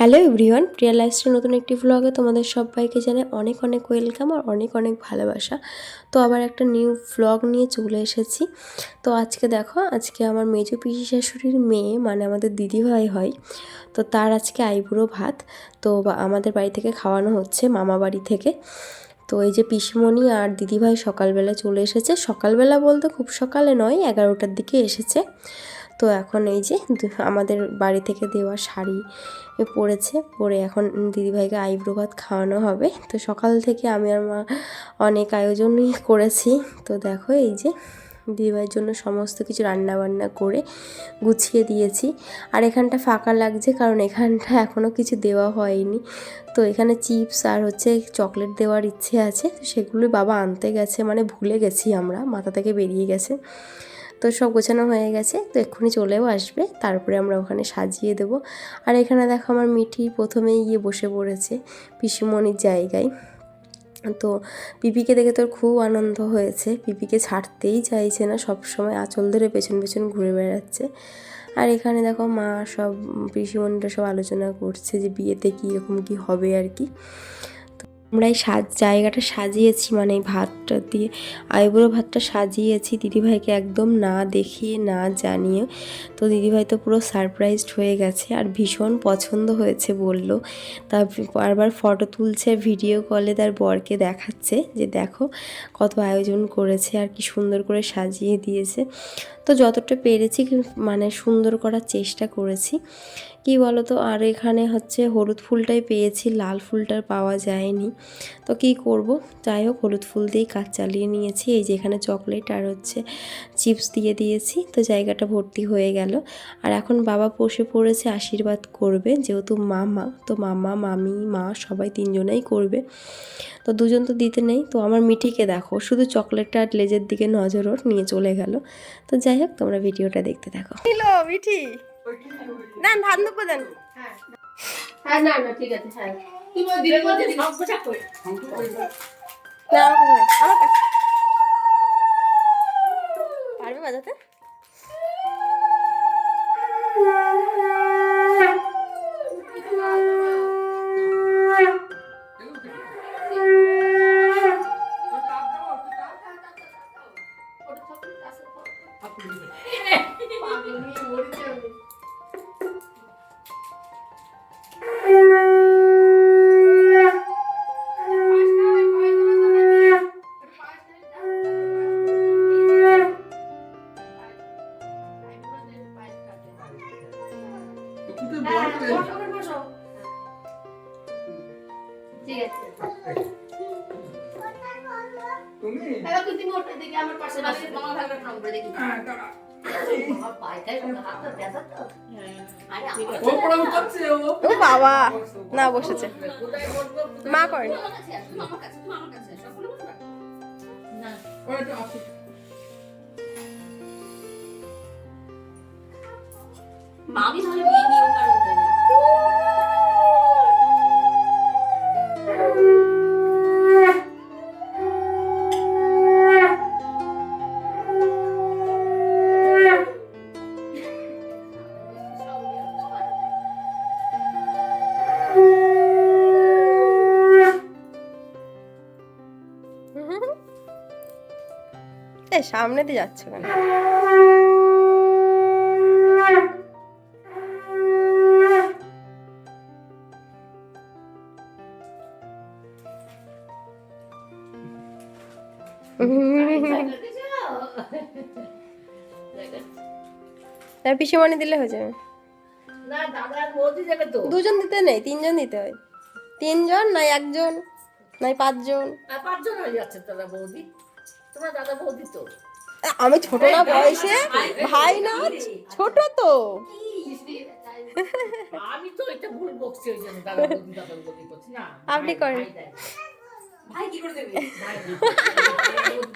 Hello everyone প্রিয়া lifestyle নতুন একটি ভ্লগে তোমাদের সবাইকে জানাই অনেক অনেক ওয়েলকাম আর অনেক অনেক ভালোবাসা। তো আবার একটা নিউ ভ্লগ নিয়ে চলে এসেছি। তো আজকে দেখো, আজকে আমার মেজো পিসি শাশুড়ির মেয়ে মানে আমাদের দিদিভাই হয়, তো তার আজকে আইবুড়ো ভাত। তো আমাদের বাড়ি থেকে খাওয়ানো হচ্ছে মামা বাড়ি থেকে। তো এই যে পিসিমণি আর দিদিভাই সকালবেলা চলে এসেছে। সকালবেলা বলতে খুব সকালে নয়, এগারোটার দিকে এসেছে। তো এখন এই যে আমাদের বাড়ি থেকে দেওয়া শাড়ি পরেছে পরে এখন দিদিভাইকে আইব্রো ভাত খাওয়ানো হবে। তো সকাল থেকে আমি আর মা অনেক আয়োজনই করেছি। তো দেখো এই যে দিদিভাইয়ের জন্য সমস্ত কিছু রান্না বান্না করে গুছিয়ে দিয়েছি। আর এখানটা ফাঁকা লাগছে কারণ এখানটা এখনও কিছু দেওয়া হয়নি। তো এখানে চিপস আর হচ্ছে চকলেট দেওয়ার ইচ্ছে আছে, তো সেগুলোই বাবা আনতে গেছে মানে ভুলে গেছি আমরা, মাথা থেকে বেরিয়ে গেছে। তো সব গোছানো হয়ে গেছে, তো এক্ষুনি চলেও আসবে, তারপরে আমরা ওখানে সাজিয়ে দেবো। আর এখানে দেখো আমার মিঠি প্রথমেই গিয়ে বসে পড়েছে পিসিমণির জায়গায়। তো পিপিকে দেখে তোর খুব আনন্দ হয়েছে, পিপিকে ছাড়তেই চাইছে না সব সময় আঁচল ধরে পেছন পেছন ঘুরে বেড়াচ্ছে। আর এখানে দেখো মা সব, পিসিমণিরা সব আলোচনা করছে যে বিয়েতে কীরকম কী হবে আর কি। আমরা এই সাজ, জায়গাটা সাজিয়েছি মানে এই ভাতটা দিয়ে। আইবুড়ো ভাতটা সাজিয়েছি দিদিভাইকে একদম না দেখিয়ে, না জানিয়ে। তো দিদিভাই তো পুরো সারপ্রাইজড হয়ে গেছে আর ভীষণ পছন্দ হয়েছে বলল। তা বারবার ফটো তুলছে ভিডিও কলে তার বরকে দেখাচ্ছে যে দেখো কত আয়োজন করেছে আর কি সুন্দর করে সাজিয়ে দিয়েছে। তো যতটা পেরেছি মানে সুন্দর করার চেষ্টা করেছি। কি বলো তো আর এখানে হচ্ছে হলুদ ফুলটাই পেয়েছি, লাল ফুলটা পাওয়া যায়নি। তো কি করব? যাই হোক হলুদ ফুল দিয়েই কাজ চালিয়ে নিয়েছি। এই যে এখানে চকলেট আর হচ্ছে চিপস দিয়ে দিয়েছি তো জায়গাটা ভর্তি হয়ে গেল। আর এখন বাবা বসে পড়েছে আশীর্বাদ করবে। যেহেতু মামা তো মামা মামি মা সবাই তিনজনেই করবে। তো দুজন তো দিতে নেই। তো আমার মিঠিকে দেখো শুধু চকলেটটা আর লেজের দিকে নজর ওর নিয়ে চলে গেল। তো যাই হোক তোমরা ভিডিওটা দেখতে থাকো। মিঠি। দেন ধান দেন। হ্যাঁ না না ঠিক আছে হ্যাঁ। তুই দিনের মধ্যে সব পোশাক করে। আমার কাছে তুমি? তুমি ওটা দেখি আমার পাশে ভালো প্রণাম করে দেখি। ও বাবা না বসেছে। মা করেন আমার কাছে আস, তুমি আমার সামনে দিয়ে যাচ্ছে কেন? তার পিসিমণি দিলে হয়ে যাবে। দুজন দিতে নেই তিনজন দিতে হয়। তিনজন নাই একজন নাই পাঁচজন। পাঁচজন হয়ে যাচ্ছে দাদা বৌদি। তোমার দাদা বৌদি তো। আমি ছোট না বয়সে ভাই না ছোট তো। আমি তো এটা ভুল বকছি ওই জন্য দাদা বৌদি দাদা বৌদি করছি না আপনি করেন। ভাই কি করে দেবে?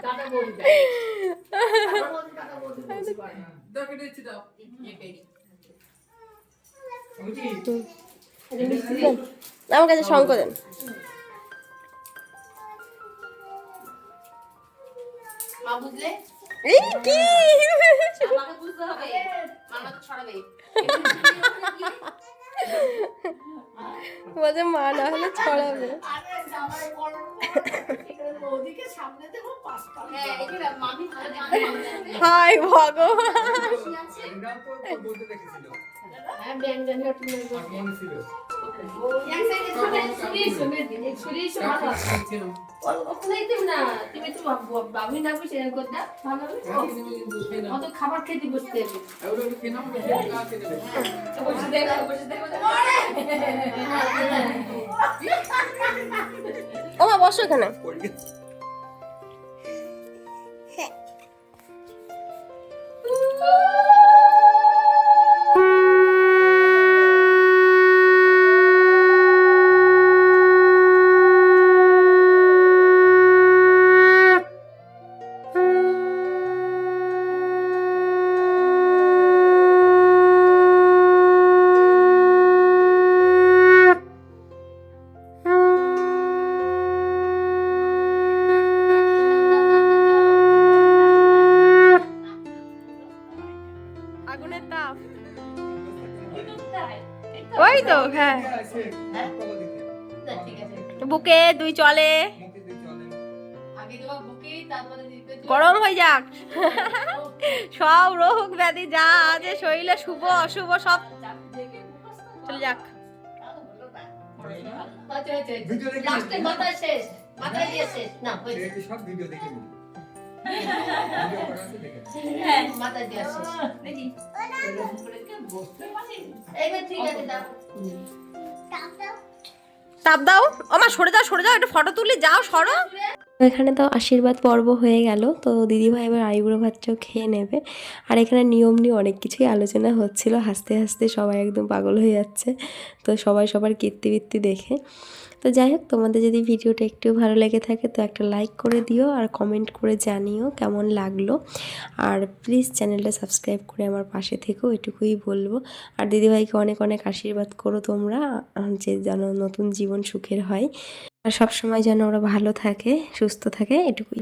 দাদা বৌদি দাদা বৌদি দাদা বৌদি বলছি পারে না। দাও কেটে দিচ্ছি দাও। আমার কাছে শঙ্খ দেন। এই কি? আমাকে বুঝতে হবে মামা তো ছড়াবে বলছে মা না হলে ছড়াবে হ্যাঁ হাই ভগবান খাবার খেতে বসতে ও মা বসো এখানে ওই তো? হ্যাঁ। বুকে দুই চলে। গরম হয়ে যাক। সব রোগ ব্যাধি যা আছে শরীরে শুভ অশুভ সব। চলে যাক। ভিডিও দেখে তাপ দাও। আমার সরে যাও সরে যাও, একটু ফটো তুলি, যাও, সরো। এখানে তো আশীর্বাদ পর্ব হয়ে গেল, তো দিদিভাই এবার আইবুড়ো ভাতটাও খেয়ে নেবে। আর এখানে নিয়ম নিয়ে অনেক কিছুই আলোচনা হচ্ছিল, হাসতে হাসতে সবাই একদম পাগল হয়ে যাচ্ছে, তো সবাই সবার কীর্তিবৃত্তি দেখে। তো যাই হোক, তোমাদের যদি ভিডিওটা একটু ভালো লেগে থাকে তো একটা লাইক করে দিও আর কমেন্ট করে জানিও কেমন লাগল। আর প্লিজ চ্যানেলটা সাবস্ক্রাইব করে আমার পাশে থেকেও এটুকুই বলব। আর দিদিভাইকে অনেক অনেক আশীর্বাদ করো তোমরা যে যেন নতুন জীবন সুখের হয়। আর সবসময় যেন ওরা ভালো থাকে, সুস্থ থাকে, এটুকুই।